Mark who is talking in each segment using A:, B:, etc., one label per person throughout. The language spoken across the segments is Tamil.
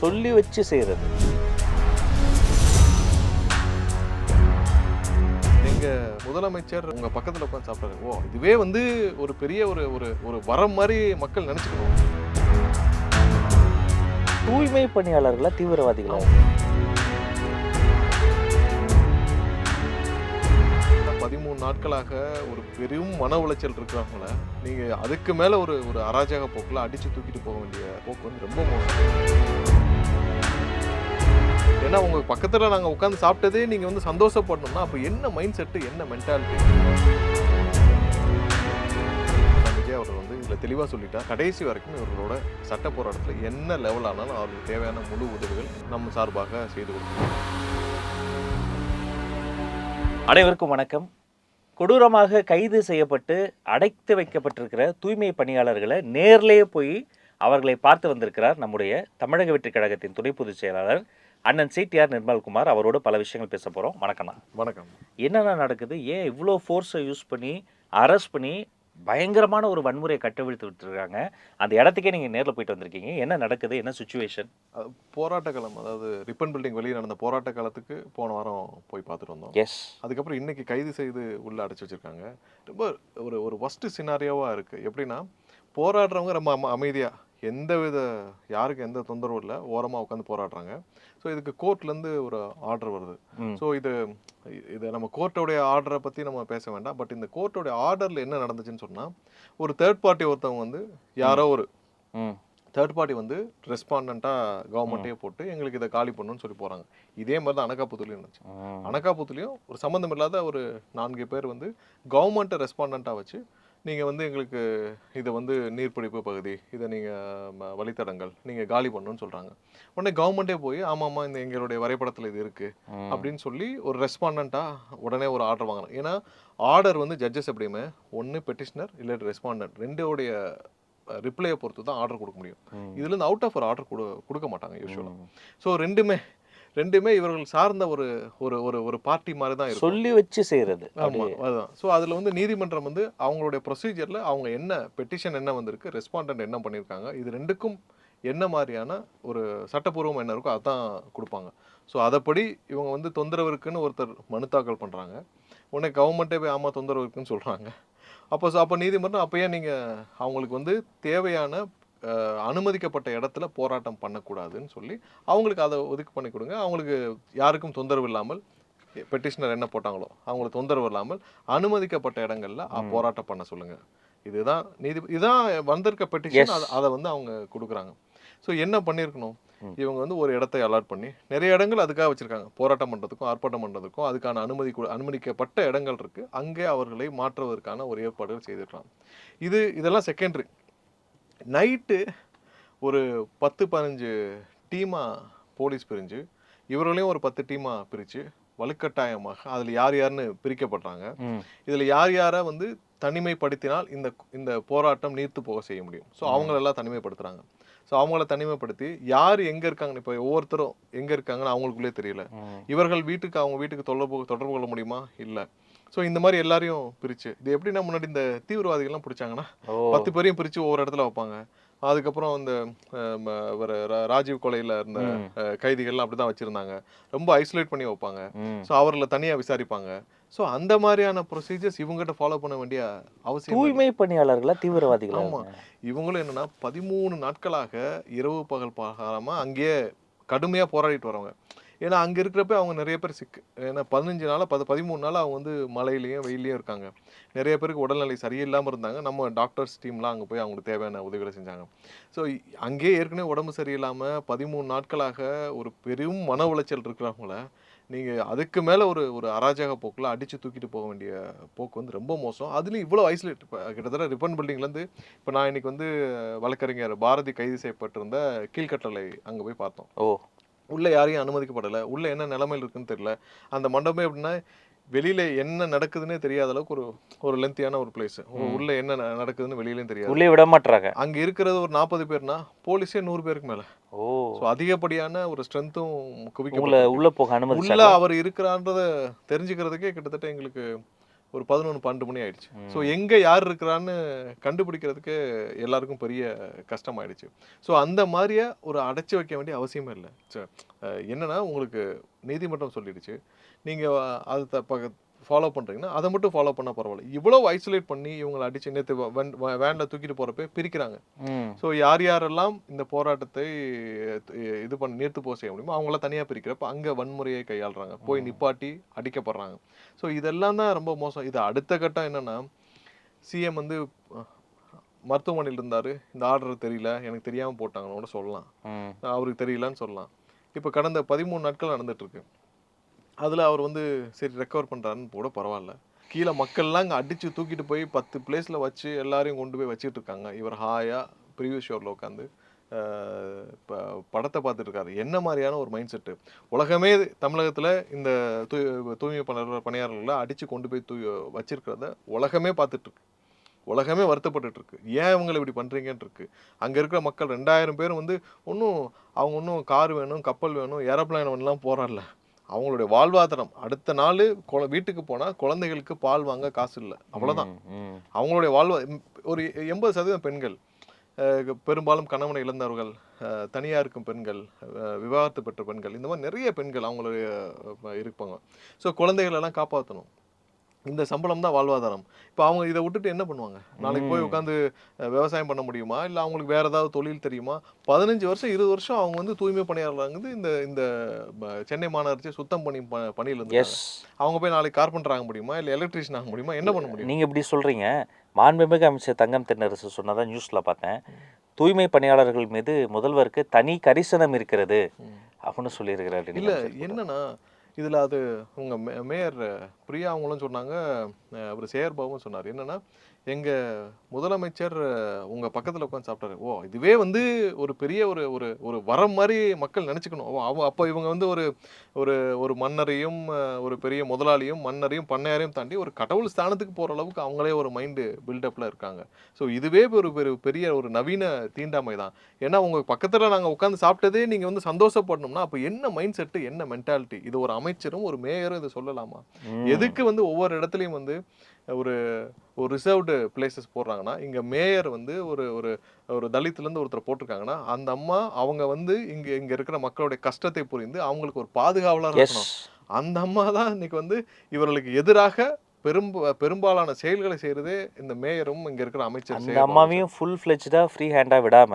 A: சொல்லி வச்சு செய்கிறது
B: எங்க முதலமைச்சர் உங்க பக்கத்துல உட்காந்து சாப்பிட்டாரு. ஓ இதுவே வந்து ஒரு பெரிய ஒரு ஒரு ஒரு வரம் மாதிரி மக்கள் நினைச்சுக்கணும்
A: தூய்மை பணியாளர்களை தீவிரவாதிகளா?
B: பதிமூணு நாட்களாக ஒரு பெரும் மன உளைச்சல் இருக்கிறவங்கள நீங்க அதுக்கு மேல ஒரு ஒரு அராஜக போக்குல அடிச்சு தூக்கிட்டு போக வேண்டிய போக்கு வந்து ரொம்ப மோசம். ஏன்னா உங்கள் பக்கத்தில் நாங்கள் உட்காந்து சாப்பிட்டதே நீங்கள் வந்து சந்தோஷப்படணும்னா அப்போ என்ன மைண்ட் செட்டு என்ன மென்டாலிட்டி விஜய் அவர் வந்து இதில் தெளிவாக சொல்லிட்டா கடைசி வரைக்கும் இவர்களோட சட்ட போராட்டத்தில் என்ன லெவல் ஆனாலும் அவர்களுக்கு தேவையான முழு உதவிகள் நம்ம சார்பாக செய்து கொடுக்கணும்
A: அனைவருக்கும் வணக்கம். கொடூரமாக கைது செய்யப்பட்டு அடைத்து வைக்கப்பட்டிருக்கிற தூய்மை பணியாளர்களை நேர்லேயே போய் அவர்களை பார்த்து வந்திருக்கிறார் நம்முடைய தமிழக வெற்றி கழகத்தின் துணை பொதுச் செயலாளர் அண்ணன் சிடிஆர் நிர்மல்குமார் அவரோட பல விஷயங்கள் பேச போகிறோம் வணக்கம்ண்ணா
B: வணக்கம்.
A: என்னென்ன நடக்குது? ஏன் இவ்வளோ ஃபோர்ஸை யூஸ் பண்ணி அரெஸ்ட் பண்ணி பயங்கரமான ஒரு வன்முறையை கட்டவிழ்த்து விட்டுருக்காங்க? அந்த இடத்துக்கே நீங்கள் நேரில் போயிட்டு வந்திருக்கீங்க. என்ன நடக்குது? என்ன சுச்சுவேஷன்
B: போராட்ட காலம் அதாவது ரிப்பன் பில்டிங் வெளியே நடந்த போராட்ட காலத்துக்கு போன வாரம் போய் பார்த்துட்டு வந்தோம்.
A: எஸ்
B: அதுக்கப்புறம் இன்னைக்கு கைது செய்து உள்ள அடைச்சு வச்சிருக்காங்க. ரொம்ப ஒரு ஒரு ஒஸ்ட் சினாரியோவா இருக்கு. எப்படின்னா போராடுறவங்க ரொம்ப அம அமைதியா எந்த வித யாருக்கு எந்த தொந்தரவும் இல்லை. ஓரமா உட்காந்து போராடுறாங்க. ஸோ இதுக்கு கோர்ட்லேருந்து ஒரு ஆர்டர் வருது. ஸோ இது இது நம்ம கோர்ட்டோடைய ஆர்டரை பற்றி நம்ம பேச வேண்டாம். பட் இந்த கோர்ட்டோடைய ஆர்டரில் என்ன நடந்துச்சுன்னு சொன்னால் ஒரு தேர்ட் பார்ட்டி ஒருத்தவங்க வந்து யாரோ ஒரு தேர்ட் பார்ட்டி வந்து ரெஸ்பாண்டண்ட்டாக கவர்மெண்ட்டே போட்டு எங்களுக்கு இதை காலி பண்ணணும்னு சொல்லி போகிறாங்க இதே மாதிரி தான் அனகாபுத்துலையும் இருந்துச்சு. அனகாபுத்துலேயும் ஒரு சம்மந்தம் இல்லாத ஒரு நான்கு பேர் வந்து கவர்மெண்ட்டை ரெஸ்பாண்டண்ட்டாக வச்சு நீங்கள் வந்து எங்களுக்கு இதை வந்து நீர்பிடிப்பு பகுதி இதை நீங்கள் வழித்தடங்கள் நீங்கள் காலி பண்ணணும்னு சொல்கிறாங்க உடனே கவர்மெண்ட்டே போய் ஆமாம்மா இந்த எங்களுடைய வரைபடத்தில் இது இருக்குது. அப்படின்னு சொல்லி ஒரு ரெஸ்பாண்டண்ட்டாக உடனே ஒரு ஆர்டர் வாங்கணும் ஏன்னா ஆர்டர் வந்து ஜட்ஜஸ் எப்படியுமே ஒன்று பெட்டிஷனர் இல்லாட்டி ரெஸ்பாண்டன்ட் ரெண்டோடைய ரிப்ளையை பொறுத்து தான் ஆர்டர் கொடுக்க முடியும். இதுலேருந்து அவுட் ஆஃப் ஒரு ஆர்டர் கொடு கொடுக்க மாட்டாங்க யூஸ்வலாக. ஸோ ரெண்டுமே ரெண்டுமே இவர்கள் சார்ந்த ஒரு ஒரு ஒரு ஒரு பார்ட்டி மாதிரி தான் இருக்கும்.
A: சொல்லி வச்சு செய்கிறது
B: ஆமா அதுதான். ஸோ அதுல வந்து நீதிமன்றம் வந்து அவங்களுடைய ப்ரொசீஜர்ல அவங்க என்ன பெட்டிஷன் என்ன வந்திருக்கு ரெஸ்பாண்டன்ட் என்ன பண்ணியிருக்காங்க இது ரெண்டுக்கும் என்ன மாதிரியான ஒரு சட்டப்பூர்வம் என்ன இருக்கோ அதான் கொடுப்பாங்க. ஸோ அதைப்படி இவங்க வந்து தொந்தரவு இருக்குன்னு ஒருத்தர் மனு தாக்கல் பண்றாங்க. உடனே கவர்மெண்ட்டே போய் ஆமா தொந்தரவு இருக்குன்னு சொல்றாங்க. அப்போ அப்போ நீதிமன்றம் அப்போ ஏன் நீங்க அவங்களுக்கு வந்து தேவையான அனுமதிக்கப்பட்ட இடத்துல போராட்டம் பண்ணக்கூடாதுன்னு சொல்லி அவங்களுக்கு அதை ஒதுக்கு பண்ணி கொடுங்க. அவங்களுக்கு யாருக்கும் தொந்தரவு இல்லாமல் பெட்டிஷனர் என்ன போட்டாங்களோ அவங்களுக்கு தொந்தரவு இல்லாமல் அனுமதிக்கப்பட்ட இடங்கள்ல போராட்டம் பண்ண சொல்லுங்க. இதுதான் நீதி இதுதான் வந்திருக்க பெட்டிஷன். அதை வந்து அவங்க கொடுக்குறாங்க. ஸோ என்ன பண்ணியிருக்கணும். இவங்க வந்து ஒரு இடத்தை அலாட் பண்ணி நிறைய இடங்கள் அதுக்காக வச்சிருக்காங்க. போராட்டம் பண்றதுக்கும் ஆர்ப்பாட்டம் பண்றதுக்கும் அதுக்கான அனுமதி அனுமதிக்கப்பட்ட இடங்கள் இருக்கு. அங்கே அவர்களை மாற்றுவதற்கான ஒரு ஏற்பாடுகள் செய்திருக்கலாம். இது இதெல்லாம் செகண்டரி நைட்டு ஒரு பத்து பதினஞ்சு டீமா போலீஸ் பிரிஞ்சு இவர்களையும் ஒரு பத்து டீமா பிரிச்சு வலுக்கட்டாயமாக அதில் யார் யாருன்னு பிரிக்கப்படுறாங்க. இதுல யார் யாரை வந்து தனிமைப்படுத்தினால் இந்த இந்த போராட்டம் நீர்த்து போக செய்ய முடியும். ஸோ அவங்களெல்லாம் தனிமைப்படுத்துறாங்க. ஸோ அவங்கள தனிமைப்படுத்தி யார் எங்க இருக்காங்க இப்போ ஒவ்வொருத்தரும் எங்க இருக்காங்கன்னு அவங்களுக்குள்ளே தெரியல. இவர்கள் வீட்டுக்கு அவங்க வீட்டுக்கு தொடர்பு தொடர்பு கொள்ள முடியுமா? இல்ல. ஸோ இந்த மாதிரி எல்லாரையும் பிரிச்சு இது எப்படின்னா முன்னாடி இந்த தீவிரவாதிகள்லாம் பிடிச்சாங்கன்னா பத்து பேரையும் பிரிச்சு ஒவ்வொரு இடத்துல வைப்பாங்க. அதுக்கப்புறம் இந்த ராஜீவ் கொலையில இருந்த கைதிகள்லாம் அப்படிதான் வச்சிருந்தாங்க. ரொம்ப ஐசோலேட் பண்ணி வைப்பாங்க. ஸோ அவர்களை தனியா விசாரிப்பாங்க. ஸோ அந்த மாதிரியான ப்ரொசீஜர்ஸ் இவங்ககிட்ட ஃபாலோ பண்ண வேண்டிய அவசியம்.
A: தூய்மை பணியாளர்களை தீவிரவாதிகளா?
B: ஆமா. இவங்களும் என்னன்னா பதிமூணு நாட்களாக இரவு பகல் பார்க்காம அங்கேயே கடுமையா போராடிட்டு வரவங்க. ஏன்னா அங்கே இருக்கிறப்ப அவங்க நிறைய பேர் சிக்கு ஏன்னா பதினஞ்சு நாளாக பது பதிமூணு நாள் அவங்க வந்து மழையிலயும் வெயிலையும் இருக்காங்க. நிறைய பேருக்கு உடல்நிலை சரியில்லாமல் இருந்தாங்க. நம்ம டாக்டர்ஸ் டீம்லாம் அங்கே போய் அவங்களுக்கு தேவையான உதவிகளை செஞ்சாங்க. ஸோ அங்கேயே ஏற்கனவே உடம்பு சரியில்லாமல் பதிமூணு நாட்களாக ஒரு பெரும் மன உளைச்சல் இருக்கிறவங்கள நீங்கள் அதுக்கு மேலே ஒரு ஒரு அராஜக போக்கில் அடித்து தூக்கிட்டு போக வேண்டிய போக்கு வந்து ரொம்ப மோசம். அதுலேயும் இவ்வளோ ஐசோலேட் கிட்டத்தட்ட ரிப்பன் பில்டிங்லேருந்து இப்போ நான் இன்றைக்கி வந்து வழக்கறிஞர் பாரதி கைது செய்யப்பட்டிருந்த கீழ்கட்டளை அங்கே போய் பார்த்தோம்.
A: ஓ.
B: உள்ள யாரையும் அனுமதிக்கப்படல. உள்ள என்ன நிலைமையில் இருக்குன்னு தெரியல. அந்த மண்டபமே எப்படின்னா வெளியில என்ன நடக்குதுன்னே தெரியாத அளவுக்கு ஒரு ஒரு லென்த்தியான ஒரு பிளேஸ் உள்ள என்ன நடக்குதுன்னு வெளியிலயும் தெரியாது.
A: உள்ளே விட மாட்டுறாங்க
B: அங்க இருக்கிறது ஒரு நாற்பது பேர்னா போலீஸே நூறு பேருக்கு மேல.
A: ஓ.
B: அதிகப்படியான ஒரு ஸ்ட்ரென்த்தும் குவிக்கப்பட்டு
A: உள்ள போக
B: உள்ள
A: அனுமதிச்சாங்க
B: அவர் இருக்கிறான்றத தெரிஞ்சுக்கிறதுக்கே கிட்டத்தட்ட எங்களுக்கு ஒரு பதினொன்று பன்னெண்டு மணி ஆயிடுச்சு. ஸோ எங்கே யார் இருக்கிறான்னு கண்டுபிடிக்கிறதுக்கு எல்லாருக்கும் பெரிய கஷ்டமாயிடுச்சு. ஸோ அந்த மாதிரியே ஒரு அடைச்சி வைக்க வேண்டிய அவசியமே இல்லை. என்னன்னா உங்களுக்கு நீதிமன்றம் சொல்லிடுச்சு. நீங்கள் அது ஃபாலோ பண்ணுறீங்கன்னா அதை மட்டும் ஃபாலோ பண்ணால் பரவாயில்ல. இவ்வளோ ஐசோலேட் பண்ணி இவங்களை அடிச்சு நேற்று வேனில் தூக்கிட்டு போகிறப்ப பிரிக்கிறாங்க. ஸோ யார் யாரெல்லாம் இந்த போராட்டத்தை இது பண்ணி நிறுத்து போக செய்ய முடியுமோ அவங்கள தனியாக பிரிக்கிறப்ப அங்கே வன்முறையை கையாளுறாங்க. போய் நிப்பாட்டி அடிக்கப்படுறாங்க. ஸோ இதெல்லாம் தான் ரொம்ப மோசம். இது அடுத்த கட்டம் என்னன்னா சிஎம் வந்து மருத்துவமனையில் இருந்தார். இந்த ஆர்டர் தெரியல. எனக்கு தெரியாமல் போட்டாங்கன்னு கூட சொல்லலாம். அவருக்கு தெரியலன்னு சொல்லலாம். இப்போ கடந்த பதிமூணு நாட்கள் நடந்துட்டு இருக்கு. அதில் அவர் வந்து சரி ரெக்கவர் பண்ணுறாருன்னு கூட பரவாயில்ல. கீழே மக்கள்லாம் அங்கே அடித்து தூக்கிட்டு போய் பத்து பிளேஸில் வச்சு எல்லாரையும் கொண்டு போய் வச்சுட்டு இருக்காங்க. இவர் ஹாயாக ப்ரீவியஸ் ஷோரில் உட்காந்து இப்போ படத்தை பார்த்துட்ருக்காரு என்ன மாதிரியான ஒரு மைண்ட் செட்டு உலகமே தமிழகத்தில் இந்த தூய் தூய்மை பணியாளர் பணியாளர்களை அடித்து கொண்டு போய் தூ வச்சிருக்கிறத உலகமே பார்த்துட்ருக்கு உலகமே வருத்தப்பட்டுட்டுருக்கு ஏன் இவங்களை இப்படி பண்ணுறீங்கன்னு இருக்கு. அங்கே இருக்கிற மக்கள் ரெண்டாயிரம் பேர் வந்து ஒன்றும் அவங்க ஒன்றும் கார் வேணும் கப்பல் வேணும் ஏரோப்ளைன் வேணும்லாம் போறான்ல அவங்களுடைய வாழ்வாதாரம். அடுத்த நாள் குழ வீட்டுக்கு போனா குழந்தைகளுக்கு பால் வாங்க காசு இல்லை.
A: ம்.
B: அவங்களுடைய வாழ்வா ஒரு எண்பது சதவீதம் பெண்கள். பெரும்பாலும் கணவனை இழந்தவர்கள் அஹ், தனியா இருக்கும் பெண்கள் விவாகரத்து பெற்ற பெண்கள் இந்த மாதிரி நிறைய பெண்கள் அவங்களுடைய இருப்பாங்க. ஸோ குழந்தைகள் எல்லாம் காப்பாற்றணும் இந்த சம்பளம் தான் வாழ்வாதாரம். இப்போ அவங்க இதை விட்டுட்டு என்ன பண்ணுவாங்க? நாளைக்கு போய். உட்காந்து விவசாயம் பண்ண முடியுமா? இல்லை அவங்களுக்கு வேற ஏதாவது தொழில் தெரியுமா? பதினஞ்சு வருஷம் இருபது வருஷம் அவங்க வந்து தூய்மை பணியாளர்கள் இந்த இந்த சென்னை மாநகராட்சி சுத்தம் பண்ணி ப- பணியில இருந்து
A: எஸ்
B: அவங்க போய் நாளைக்கு கார்பெண்டர் ஆக முடியுமா? இல்லை எலக்ட்ரீஷியன் ஆக முடியுமா? என்ன பண்ண முடியும்?
A: நீங்க இப்படி சொல்றீங்க. மாண்புமிகு அமைச்சர் தங்கம் தென்னரசு சொன்னதா நியூஸ்ல பார்த்தேன். தூய்மை பணியாளர்கள் மீது முதல்வருக்கு தனி கரிசனம் இருக்கிறது. அப்படின்னு சொல்லியிருக்கிறாரு.
B: இல்ல என்னன்னா இதில் அது உங்கள் மே- மேயர் பிரியா அவங்களும் சொன்னாங்க அவர் சேர்பாவும் சொன்னார். என்னன்னா எங்க முதலமைச்சர் அஹ், உங்க பக்கத்துல உட்காந்து சாப்பிட்டாரு. ஓ இதுவே வந்து ஒரு பெரிய ஒரு ஒரு ஒரு வரம் மாதிரி மக்கள் நினைச்சுக்கணும். ஓ அவ அப்போ இவங்க வந்து ஒரு ஒரு ஒரு மன்னரையும் ஒரு பெரிய முதலாளியும் மன்னரையும் பண்ணையாரையும் தாண்டி ஒரு கடவுள் ஸ்தானத்துக்கு போற அளவுக்கு அவங்களே ஒரு மைண்டு பில்டப்ல இருக்காங்க. ஸோ இதுவே ஒரு பெரு- பெரிய ஒரு நவீன தீண்டாமை தான். ஏன்னா உங்க பக்கத்துல நாங்க உட்காந்து சாப்பிட்டதே நீங்க வந்து சந்தோஷப்படணும்னா அப்போ என்ன மைண்ட் செட்டு என்ன மென்டாலிட்டி இது ஒரு அமைச்சரும் ஒரு மேயரும் இதை சொல்லலாமா? எதுக்கு வந்து ஒவ்வொரு இடத்துலையும் வந்து ஒரு ஒரு ரிசர்வ்டு பிளேசஸ் போடுறாங்கன்னா இங்க மேயர் வந்து ஒரு ஒரு ஒரு தலித்துல இருந்து ஒருத்தர் போட்டிருக்காங்கன்னா அந்த அம்மா அவங்க வந்து இங்க இங்க இருக்கிற மக்களுடைய கஷ்டத்தை புரிந்து அவங்களுக்கு ஒரு பாதுகாவலர்
A: எஸ்
B: இருக்கணும். அந்த அம்மா தான் இன்னைக்கு வந்து இவர்களுக்கு எதிராக பெரும் பெரும்பாலான செயல்களை செய்யறதே இந்த மேயரும் இங்க இருக்கிற அமைச்சர்
A: அம்மாவையும் ஃபுல் ஃப்ளெஜ்டா ஃப்ரீ ஹேண்டா விடாம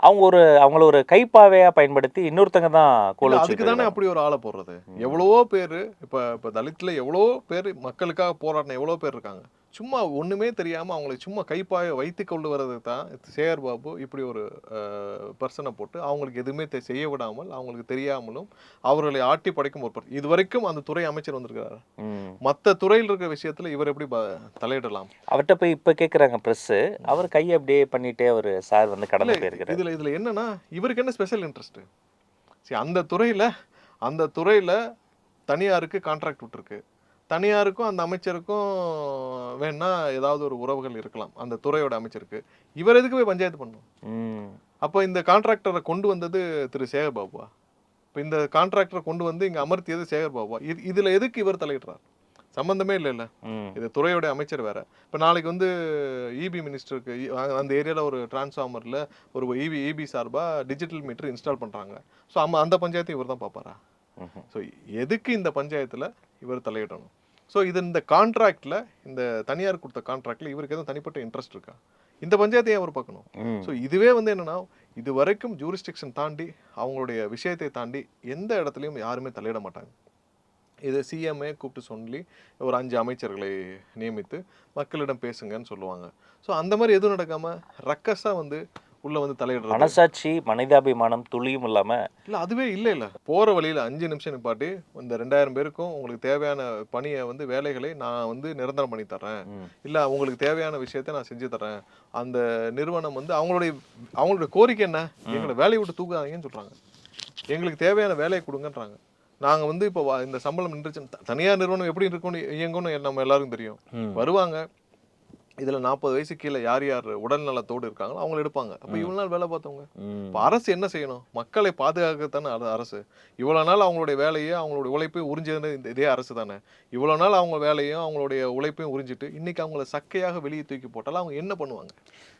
A: அவங்க ஒரு அவங்கள ஒரு கைப்பாவையா பயன்படுத்தி இன்னொருத்தங்க தான் கோல
B: அதுக்கு தானே அப்படி ஒரு ஆளை போடுறது? எவ்வளவோ பேர் இப்ப இப்ப தலித்ல எவ்வளவோ பேர் மக்களுக்காக போராடின எவ்வளோ பேர் இருக்காங்க. சும்மா ஒண்ணுமே தெரியாம அவங்களை சும்மா கைப்பாய வைத்து கொண்டு வர்றதுக்கு தான் சேகர் பாபு. இப்படி ஒரு பர்சனை போட்டு அவங்களுக்கு எதுவுமே செய்ய விடாமல் அவங்களுக்கு தெரியாமலும் அவர்களை ஆட்டி படைக்கும் ஒரு per- இது வரைக்கும் அந்த துறை அமைச்சர் வந்திருக்கிறாரு?
A: ம்.
B: மத்த துறையில் இருக்கிற விஷயத்துல இவர் எப்படி தலையிடலாம்?
A: அவர்கிட்ட போய் இப்ப கேக்குறாங்க பிரஸ் அவர் கையை அப்படியே பண்ணிட்டே அவர் சார் வந்து கடந்து போயிருக்கிறார்.
B: இதுல இதுல என்னன்னா இவருக்கு என்ன ஸ்பெஷல் இன்ட்ரெஸ்ட் சரி அந்த துறையில அந்த துறையில தனியாருக்கு கான்ட்ராக்ட் விட்டுருக்கு. தனியாருக்கும் அந்த அமைச்சருக்கும் வேணா ஏதாவது ஒரு உறவுகள் இருக்கலாம். அந்த துறையோட அமைச்சருக்கு. இவர் எதுக்கு போய் பஞ்சாயத்து பண்ணணும்.
A: ம்.
B: அப்போ இந்த கான்ட்ராக்டரை கொண்டு வந்தது திரு சேகர் பாபுவா இப்போ இந்த கான்ட்ராக்டரை கொண்டு வந்து இங்க அமர்த்தியது சேகர் பாபுவா இது இதுல எதுக்கு இவர் தலையிடுறார்? சம்பந்தமே இல்லை இல்ல
A: ம்.
B: இது துறையோட அமைச்சர் வேற. இப்போ நாளைக்கு வந்து இபி மினிஸ்டருக்கு அந்த ஏரியாவில் ஒரு டிரான்ஸ்ஃபார்மரில் ஒரு இபி இபி சார்பாக டிஜிட்டல் மீட்டர் இன்ஸ்டால் பண்ணுறாங்க ஸோ ஆமாம் அந்த பஞ்சாயத்து இவர் தான் பார்ப்பாரா. ஸோ எதுக்கு இந்த பஞ்சாயத்தில் இவர் தலையிடணும். ஸோ இது இந்த கான்ட்ராக்டில் இந்த தனியார் கொடுத்த கான்ட்ராக்டில் இவருக்கு எதுவும் தனிப்பட்ட இன்ட்ரெஸ்ட் இருக்கா? இந்த பஞ்சாயத்தை ஏன் அவர் பார்க்கணும். ஸோ இதுவே வந்து என்னன்னா இது வரைக்கும் ஜூரிஸ்டிக்ஷன் தாண்டி அவங்களுடைய விஷயத்தை தாண்டி எந்த இடத்துலையும் யாருமே தலையிட மாட்டாங்க. இது சிஎம்ஏ கூப்பிட்டு சொல்லி ஒரு அஞ்சு அமைச்சர்களை நியமித்து மக்களிடம் பேசுங்கன்னு சொல்லுவாங்க. ஸோ அந்த மாதிரி எதுவும் நடக்காம ரக்கஸா வந்து உள்ள வந்து தலையிடுறது?
A: மனசாட்சி மனிதாபிமானம் துளியும் இல்லாம
B: இல்ல அதுவே இல்லை இல்ல. போற வழியில அஞ்சு நிமிஷம் நிப்பாட்டி இந்த ரெண்டாயிரம் பேருக்கும் உங்களுக்கு தேவையான பணியை வந்து வேலைகளை நான் வந்து நிரந்தரம் பண்ணி தர்றேன்.
A: ம்.
B: இல்ல உங்களுக்கு தேவையான விஷயத்தை நான் செஞ்சு தரேன் அந்த நிறுவனம் வந்து அவங்களுடைய அவங்களுடைய கோரிக்கை என்ன? எங்களை வேலையை விட்டு தூக்காதீங்கன்னு சொல்றாங்க. எங்களுக்கு தேவையான வேலையை கொடுங்கன்றாங்க. நாங்க வந்து இப்போ இந்த சம்பளம் நின்றுச்சு தனியார் நிறுவனம் எப்படி இருக்கும்னு இயங்கும்னு நம்ம எல்லாருக்கும் தெரியும். வருவாங்க. இதுல நாற்பது வயசு கீழே யார் யார் உடல் நலத்தோடு இருக்காங்களோ அவங்கள எடுப்பாங்க. அப்ப இவ்வளவு நாள் வேலை பார்த்தவங்க. இப்போ அரசு என்ன செய்யணும்? மக்களை பாதுகாக்கத்தானே அர- அரசு? இவ்வளோ நாள் அவங்களுடைய வேலையை அவங்களுடைய உழைப்பையும் உறிஞ்சது இந்த இதே அரசு தானே? இவ்வளோ நாள் அவங்க வேலையும் அவங்களுடைய உழைப்பையும் உறிஞ்சிட்டு இன்னைக்கு அவங்கள சக்கையாக வெளியே தூக்கி போட்டாலும் அவங்க என்ன பண்ணுவாங்க?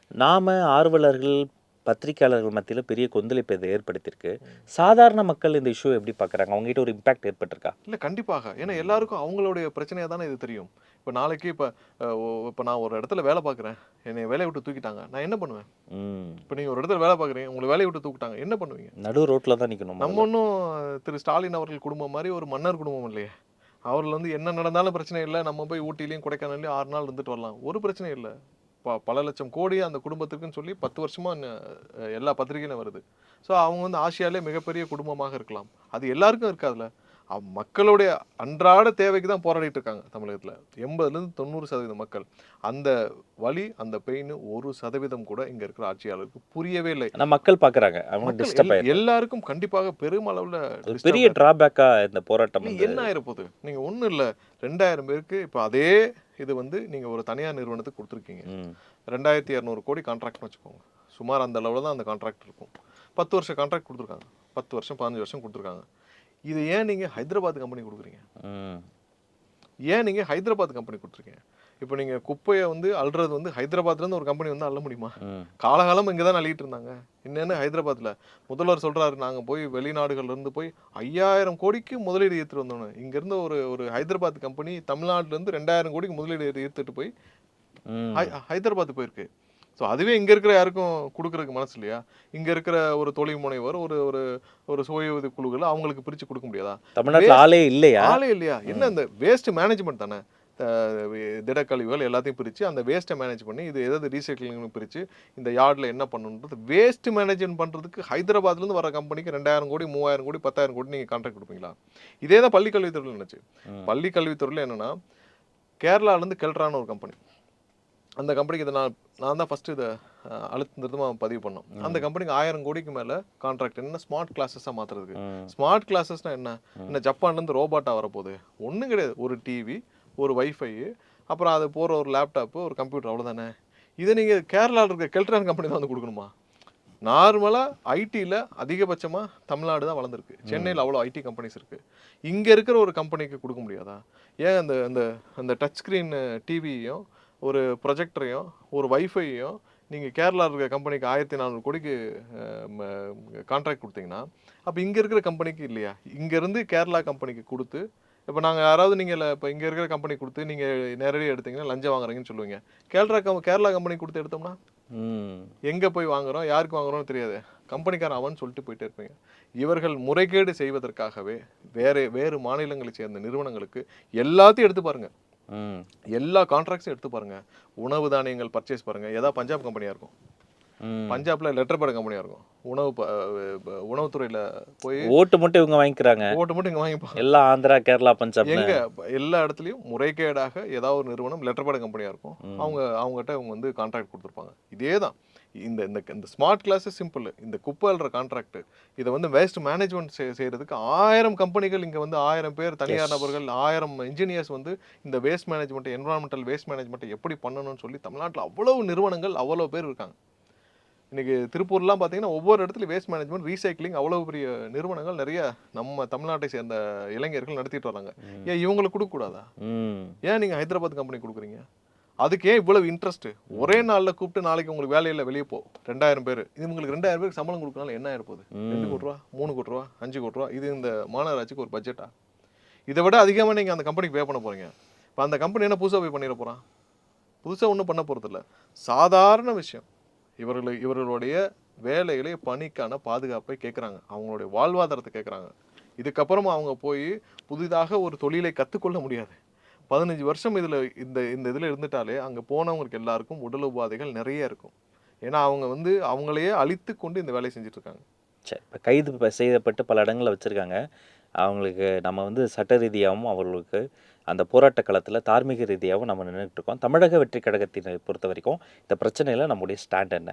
A: நாம ஆர்வலர்கள் பத்திரிக்கையாளர்கள் மத்தியில பெரிய கொந்தளிப்பை இதை ஏற்படுத்தியிருக்கு. சாதாரண மக்கள் இந்த இஷ்யூ எப்படி பார்க்கறாங்க? அவங்ககிட்ட ஒரு இம்பாக்ட் ஏற்பட்டிருக்கா?
B: இல்லை கண்டிப்பாக. ஏன்னா எல்லாருக்கும் அவங்களுடைய பிரச்சனையாக தானே இது தெரியும். இப்போ நாளைக்கு இப்போ இப்போ நான் ஒரு இடத்துல வேலை பார்க்குறேன். என்னை வேலையை விட்டு தூக்கிட்டாங்க. நான் என்ன பண்ணுவேன். இப்போ நீங்கள் ஒரு இடத்துல வேலை பார்க்குறீங்க. உங்களை வேலையை விட்டு தூக்கிட்டாங்க. என்ன பண்ணுவீங்க?
A: நடு ரோட்ல தான் நிக்கணும்
B: நம்ம ஒன்றும் திரு ஸ்டாலின் அவர்கள் குடும்பம் மாதிரி ஒரு மன்னர் குடும்பம் இல்லையே. அவர்கள் வந்து என்ன நடந்தாலும் பிரச்சனை இல்லை. நம்ம போய் ஊட்டிலையும் கொடைக்கானல்லையும் ஆறு நாள் இருந்துட்டு வரலாம். ஒரு பிரச்சனை இல்லை. ப பல லட்சம் கோடி அந்த குடும்பத்துக்குன்னு சொல்லி பத்து வருஷமா எல்லா பத்திரிகையிலும் வருது. ஸோ அவங்க வந்து ஆசியாலே மிகப்பெரிய குடும்பமாக இருக்கலாம். அது எல்லாருக்கும் இருக்காதுல்ல மக்களுடைய அன்றாட தேவைக்கு தான் போராடிட்டு இருக்காங்க தமிழகத்தில். எண்பதுலேருந்து தொண்ணூறு சதவீதம் மக்கள். அந்த வலி அந்த பெயின் ஒரு சதவீதம் கூட இங்கே இருக்கிற ஆட்சியாளருக்கு புரியவே இல்லை.
A: ஆனா மக்கள் பார்க்கறாங்க அவங்க
B: எல்லாருக்கும் கண்டிப்பாக பெருமளவுல
A: பெரிய டிராபேக்கா இந்த போராட்டம்
B: என்ன ஆயிரப்போகுது? நீங்க ஒண்ணும் இல்ல. ரெண்டாயிரம் பேருக்கு இப்போ அதே இது வந்து நீங்க ஒரு தனியார் நிறுவனத்துக்கு கொடுத்துருக்கீங்க. ரெண்டாயிரத்தி இரநூறு கோடி கான்ட்ராக்ட்னு வச்சுக்கோங்க. சுமார் அந்த அளவில் தான் அந்த கான்ட்ராக்ட் இருக்கும். பத்து வருஷம் கான்ட்ராக்ட் கொடுத்துருக்காங்க. பத்து வருஷம் பதினஞ்சு வருஷம் கொடுத்துருக்காங்க. இது ஏன் நீங்க ஹைதராபாத் கம்பெனி கொடுக்குறீங்க. ஏன் நீங்க ஹைதராபாத் கம்பெனி கொடுத்துருக்கீங்க? இப்போ நீங்க குப்பையை வந்து அள்ளுறது வந்து ஹைதராபாத்ல இருந்து ஒரு கம்பெனி வந்து அள்ள முடியுமா. காலகாலம் இங்கே தான் அள்ளிட்டு இருந்தாங்க. என்னன்னு ஹைதராபாத்ல? முதல்வர் சொல்றாரு நாங்க போய் வெளிநாடுகள்ல இருந்து போய் ஐயாயிரம் கோடிக்கு முதலீடு ஈர்த்துட்டு வந்தோம் இங்க இருந்து ஒரு ஒரு ஹைதராபாத் கம்பெனி தமிழ்நாட்டுல இருந்து ரெண்டாயிரம் கோடிக்கு முதலீடு ஈர்த்துட்டு போய் ஹைதராபாத் போயிருக்கு. ஸோ அதுவே இங்க இருக்கிற யாருக்கும் கொடுக்கறதுக்கு மனசு இல்லையா? இங்க இருக்கிற ஒரு தொழில் முனைவர் ஒரு ஒரு ஒரு சுய உதவி குழுக்கள் அவங்களுக்கு பிரிச்சு கொடுக்க முடியாதா?
A: தமிழ்நாட்டுல ஆளே இல்லையா?
B: ஆளே இல்லையா? என்ன இந்த வேஸ்ட் மேனேஜ்மெண்ட் தானே? திடக்கழிவுகள் எல்லாத்தையும் பிரித்து அந்த வேஸ்ட்டை மேனேஜ் பண்ணி இது எதாவது ரீசைக்கிளிங்னு பிரித்து இந்த யார்டில் என்ன பண்ணணுன்றது வேஸ்ட் மேனேஜ்மெண்ட் பண்ணுறதுக்கு ஹைதராபாத்லேருந்து வர கம்பெனிக்கு ரெண்டாயிரம் கோடி மூவாயிரம் கோடி பத்தாயிரம் கோடி நீங்கள் கான்ட்ராக்ட் கொடுப்பீங்களா? இதே தான் பள்ளி கல்வித்துறையில் நினச்சி. பள்ளி கல்வித்துறையில் என்னென்னா கேரளாலேருந்து கெல்ட்ரான்னு ஒரு கம்பெனி அந்த கம்பெனிக்கு இதை நான் நான் தான் ஃபஸ்ட்டு இதை அழுத்தம் திருத்தமாக பதிவு பண்ணோம். அந்த கம்பெனிக்கு ஆயிரம் கோடிக்கு மேலே கான்ட்ராக்ட் என்ன ஸ்மார்ட் கிளாஸஸாக மாற்றுறதுக்கு. ஸ்மார்ட் கிளாஸஸ்னா என்ன? என்ன ஜப்பான்லேருந்து ரோபாட்டா வரப்போகுது. ஒன்றும் கிடையாது. ஒரு டிவி ஒரு வைஃபை அப்புறம் அது போகிற ஒரு லேப்டாப்பு ஒரு கம்ப்யூட்டர் அவ்வளோதானே இதை நீங்கள் கேரளாவில் இருக்க கெல்ட்ரான் கம்பெனி தான் வந்து கொடுக்கணுமா? நார்மலாக ஐடியில் அதிகபட்சமாக தமிழ்நாடு தான் வளர்ந்துருக்கு. சென்னையில் அவ்வளோ ஐடி கம்பெனிஸ் இருக்குது இங்கே இருக்கிற ஒரு கம்பெனிக்கு கொடுக்க முடியாதா? ஏன் அந்த அந்த அந்த டச் ஸ்க்ரீன் டிவியையும் ஒரு ப்ரொஜெக்டரையும் ஒரு வைஃபையையும் நீங்கள் கேரளாவில் இருக்க கம்பெனிக்கு ஆயிரத்தி நானூறு கோடிக்கு கான்ட்ராக்ட் கொடுத்தீங்கன்னா அப்போ இங்கே இருக்கிற கம்பெனிக்கு இல்லையா? இங்கேருந்து கேரளா கம்பெனிக்கு கொடுத்து இப்போ நாங்கள் யாராவது நீங்கள் இப்போ இங்கே இருக்கிற கம்பெனி கொடுத்து நீங்கள் நேரடியாக எடுத்தீங்கன்னா லஞ்சம் வாங்குறீங்கன்னு சொல்லுவீங்க. கேரளா கம் கேரளா கம்பெனி கொடுத்து எடுத்தோம்னா. எங்கே போய் வாங்குறோம் யாருக்கு வாங்குறோம்னு தெரியாது. கம்பெனிக்காரன் அவன் சொல்லிட்டு போயிட்டே இருப்பீங்க. இவர்கள் முறைகேடு செய்வதற்காகவே வேறு வேறு மாநிலங்களை சேர்ந்த நிறுவனங்களுக்கு எல்லாத்தையும் எடுத்து பாருங்க.
A: ம்.
B: எல்லா கான்ட்ராக்ட்ஸும் எடுத்து பாருங்க. உணவு தானியங்கள் பர்ச்சேஸ் பாருங்க. ஏதாவது பஞ்சாப் கம்பெனியாக இருக்கும். பஞ்சாப்ல லெட்டர் பேட் கம்பெனியாக இருக்கும். உணவு உணவுத்துறையில போய்
A: ஓட்டு மட்டும் இவங்க வாங்கிக்கிறாங்க.
B: ஓட்டு மட்டும் இங்கே வாங்கிப்பாங்க
A: எல்லாம் ஆந்திரா கேரளா பஞ்சாப்
B: எங்க? எல்லா இடத்துலயும் முறைகேடாக ஏதாவது ஒரு நிறுவனம் லெட்டர் பேட் கம்பெனியாக இருக்கும். அவங்க அவங்ககிட்ட அவங்க வந்து கான்ட்ராக்ட் கொடுத்துருப்பாங்க. இதே தான் இந்த இந்த இந்த ஸ்மார்ட் கிளாஸ் சிம்பிள் இந்த குப்பை அல்ற கான்ட்ராக்ட் இதை வந்து வேஸ்ட் மேனேஜ்மெண்ட் செய்யறதுக்கு ஆயிரம் கம்பெனிகள் இங்க வந்து ஆயிரம் பேர் தனியார் நபர்கள் ஆயிரம் இன்ஜினியர்ஸ் வந்து இந்த waste management environmental waste management எப்படி பண்ணணும்னு சொல்லி தமிழ்நாட்டில் அவ்வளவு நிறுவனங்கள் அவ்வளவு பேர் இருக்காங்க. இன்னைக்கு திருப்பூர்லாம் பார்த்தீங்கன்னா ஒவ்வொரு இடத்துலையும் வேஸ்ட் மேனேஜ்மெண்ட் ரீசைக்ளிங் அவ்வளவு பெரிய நிறுவனங்கள் நிறைய நம்ம தமிழ்நாட்டை சேர்ந்த இளைஞர்கள் நடத்திட்டு வராங்க. ஏன் இவங்களுக்கு கொடுக்கக்கூடாதா. ஏன் நீங்கள் ஹைதராபாத் கம்பெனி கொடுக்குறீங்க? அதுக்கு ஏன் இவ்வளவு இன்ட்ரெஸ்ட் ஒரே நாள்ல கூப்பிட்டு நாளைக்கு உங்களுக்கு வேலையில வெளியே போ. ரெண்டாயிரம் பேர். இது உங்களுக்கு ரெண்டாயிரம் பேருக்கு சம்பளம் கொடுக்கறனால என்ன ஆயிருப்போகுது ரெண்டு கோடி ரூபா மூணு கோடி ரூபா அஞ்சு கோடி ரூபா. இது இந்த மாநகராட்சிக்கு ஒரு பட்ஜெட்டா இதை விட அதிகமா நீங்க அந்த கம்பெனிக்கு பே பண்ண போறீங்க. இப்போ அந்த கம்பெனி என்ன புதுசா போய் பண்ணிட போறான்? புதுசா ஒன்றும் பண்ண போறதில்ல. சாதாரண விஷயம். இவர்கள் இவர்களுடைய வேலைகளை பணிக்கான பாதுகாப்பை கேட்குறாங்க. அவங்களுடைய வாழ்வாதாரத்தை கேட்குறாங்க. இதுக்கப்புறமா அவங்க போய் புதிதாக ஒரு தொழிலை கற்றுக்கொள்ள முடியாது. பதினஞ்சு வருஷம் இதில் இந்த இந்த இதில் இருந்துட்டாலே அங்கே போனவங்களுக்கு எல்லாருக்கும் உடல் உபாதைகள் நிறைய இருக்கும். ஏன்னா அவங்க வந்து அவங்களையே அழித்து கொண்டு இந்த வேலையை செஞ்சுட்ருக்காங்க.
A: சரி இப்போ கைது செய்யப்பட்டு பல இடங்களில் வச்சுருக்காங்க. அவங்களுக்கு நம்ம வந்து சட்ட ரீதியாகவும் அவர்களுக்கு அந்த போராட்ட களத்தில் தார்மீக ரீதியாகவும் நம்ம நின்றுட்டு இருக்கோம். தமிழக வெற்றி கழகத்தினை பொறுத்த வரைக்கும் இந்த பிரச்சனையில் நம்முடைய ஸ்டாண்ட் என்ன?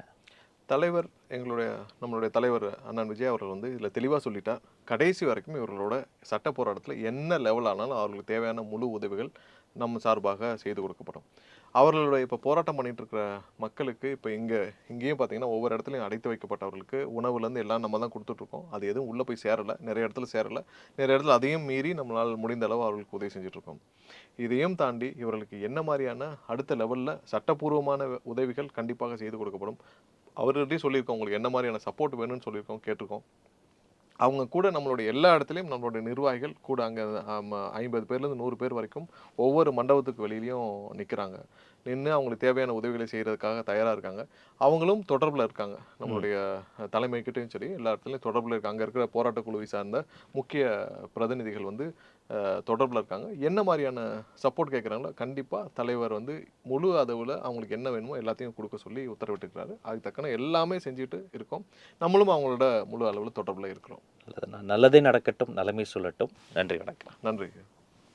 B: தலைவர் எங்களுடைய நம்மளுடைய தலைவர் அண்ணன் விஜய் அவர்கள் வந்து இதில் தெளிவாக சொல்லிட்டார். கடைசி வரைக்கும் இவர்களோட சட்ட போராட்டத்தில் என்ன லெவல் ஆனாலும் அவர்களுக்கு தேவையான முழு உதவிகள் நம்ம சார்பாக செய்து கொடுக்கப்படும். அவர்களுடைய இப்போ போராட்டம் பண்ணிட்டு இருக்கிற மக்களுக்கு இப்போ இங்கே இங்கேயும் பார்த்தீங்கன்னா ஒவ்வொரு இடத்துலையும் அடைத்து வைக்கப்பட்டவர்களுக்கு உணவுலேருந்து எல்லாம் நம்ம தான் கொடுத்துட்ருக்கோம் அது எதுவும் உள்ளே போய் சேரலை. நிறைய இடத்துல சேரலை. நிறைய இடத்துல அதையும் மீறி நம்மளால் முடிந்த அளவு அவர்களுக்கு உதவி செஞ்சுட்ருக்கோம் இதையும் தாண்டி இவர்களுக்கு என்ன மாதிரியான அடுத்த லெவலில் சட்டப்பூர்வமான உதவிகள் கண்டிப்பாக செய்து கொடுக்கப்படும். அவர்கள்ட்டையும் சொல்லியிருக்கோம். உங்களுக்கு என்ன மாதிரியான சப்போர்ட் வேணும்னு சொல்லியிருக்கோம். கேட்டிருக்கோம். அவங்க கூட நம்மளுடைய எல்லா இடத்துலையும் நம்மளுடைய நிர்வாகிகள் கூட அங்கே ஐம்பது பேர்லேருந்து நூறு பேர் வரைக்கும் ஒவ்வொரு மண்டபத்துக்கு வெளியிலையும் நிற்கிறாங்க நின்று அவங்களுக்கு தேவையான உதவிகளை செய்கிறதுக்காக தயாராக இருக்காங்க. அவங்களும் தொடர்பில் இருக்காங்க. நம்மளுடைய தலைமைக்கிட்டையும் சரி எல்லா இடத்துலையும் தொடர்பில் இருக்காங்க. அங்கே இருக்கிற போராட்டக் குழுவை சார்ந்த முக்கிய பிரதிநிதிகள் வந்து தொடர்பில் இருக்காங்க. என்ன மாதிரியான சப்போர்ட் கேட்குறாங்களோ கண்டிப்பாக தலைவர் வந்து முழு அளவில் அவங்களுக்கு என்ன வேணுமோ எல்லாத்தையும் கொடுக்க சொல்லி உத்தரவிட்டிருக்கிறாரு. அதுக்கு தக்கன எல்லாமே செஞ்சுட்டு இருக்கோம். நம்மளும் அவங்களோட முழு அளவில் தொடர்பில் இருக்கிறோம்.
A: நல்லது. நல்லதே நடக்கட்டும். நலமே சொல்லட்டும். நன்றி வணக்கம்.
B: நன்றி